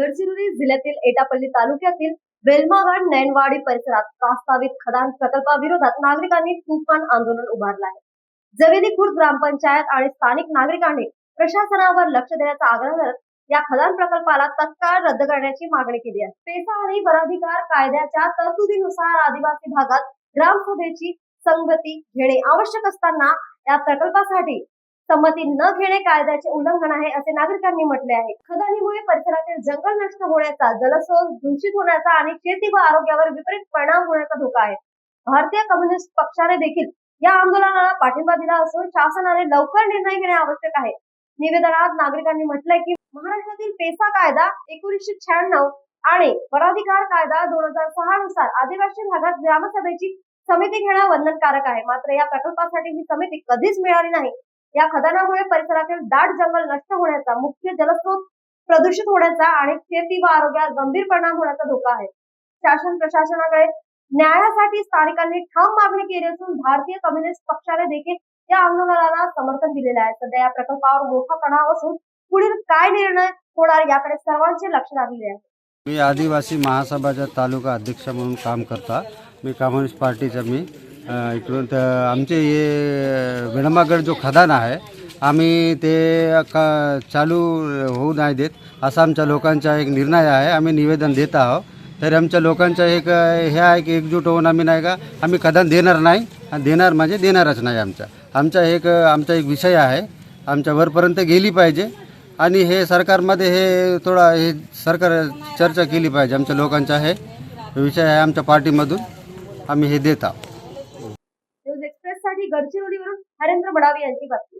गडचिरोली जिल्ह्यातील एटापल्ली तालुक्यातील वेलमागड नैनवाडी परिसरात प्रस्तावित खदान प्रकल्पाविरोधात नागरिकांनी तुफान आंदोलन उभारलं आहे. जवेली खुर्द ग्रामपंचायत आणि स्थानिक नागरिकांनी प्रशासनावर लक्ष देण्याचा आग्रह करत या खदान प्रकल्पाला तत्काळ रद्द करण्याची मागणी केली आहे. पेसा आणि वराधिकार कायद्याच्या तरतुदीनुसार आदिवासी भागात ग्रामसभेची संगती घेणे आवश्यक असताना या प्रकल्पासाठी संमती न घेणे कायद्याचे उल्लंघन आहे असे नागरिकांनी म्हटले आहे. खदानीमुळे परिसरातील जंगल नष्ट होण्याचा जलस्रोत दूषित होण्याचा आणि शेती व आरोग्यावर विपरीत परिणाम होण्याचा धोका आहे. भारतीय कम्युनिस्ट पक्षाने देखील या आंदोलनाला पाठिंबा दिला असून शासनाने लवकर निर्णय घेणे आवश्यक आहे. निवेदनात नागरिकांनी म्हटलंय की महाराष्ट्रातील पेसा कायदा एकोणीसशे शहाण्णव आणि पराधिकार कायदा दोन हजार सहा नुसार आदिवासी भागात ग्रामसभेची समिती घेणं बंधनकारक आहे. मात्र या प्रकल्पासाठी ही समिती कधीच मिळाली नाही. या खदानामुळे परिसरातील दाट जंगल नष्ट होण्याचा मुख्य जलस्रोत प्रदूषित होण्याचा आणि शेती व आरोग्यात गंभीर परिणाम होण्याचा धोका आहे. शासन प्रशासनाकडे न्यायासाठी स्थानिकांनी ठाम मागणी केली असून भारतीय कम्युनिस्ट पक्षाने देखील या आंदोलनाला समर्थन दिलेलं आहे. सध्या या प्रकल्पावर मोठा तणाव असून पुढील काय निर्णय होणार याकडे सर्वांचे लक्ष लागलेले आहे. मी आदिवासी महासभाच्या तालुका अध्यक्ष म्हणून काम करता. मी कम्युनिस्ट पार्टीचा मी इकडून तर आमचे हे विडंबागड जो खदान आहे आम्ही ते का चालू होऊ नाही देत असा आमच्या लोकांचा एक निर्णय आहे आम्ही निवेदन देत आहोत. तर आमच्या लोकांचा एक हे आहे की एकजूट होऊन आम्ही नाही का आम्ही खदान देणार नाही आणि देणार म्हणजे देणारच नाही आमचा. आमचा एक आमचा एक विषय आहे आमच्या वरपर्यंत गेली पाहिजे आणि हे सरकारमध्ये हे थोडा हे सरकार चर्चा केली पाहिजे आमच्या लोकांचा हे विषय आहे आमच्या पार्टीमधून आम्ही हे देत आहोत. साठी गडचिरोलीवरून हरेंद्र बडावे यांची बातमी.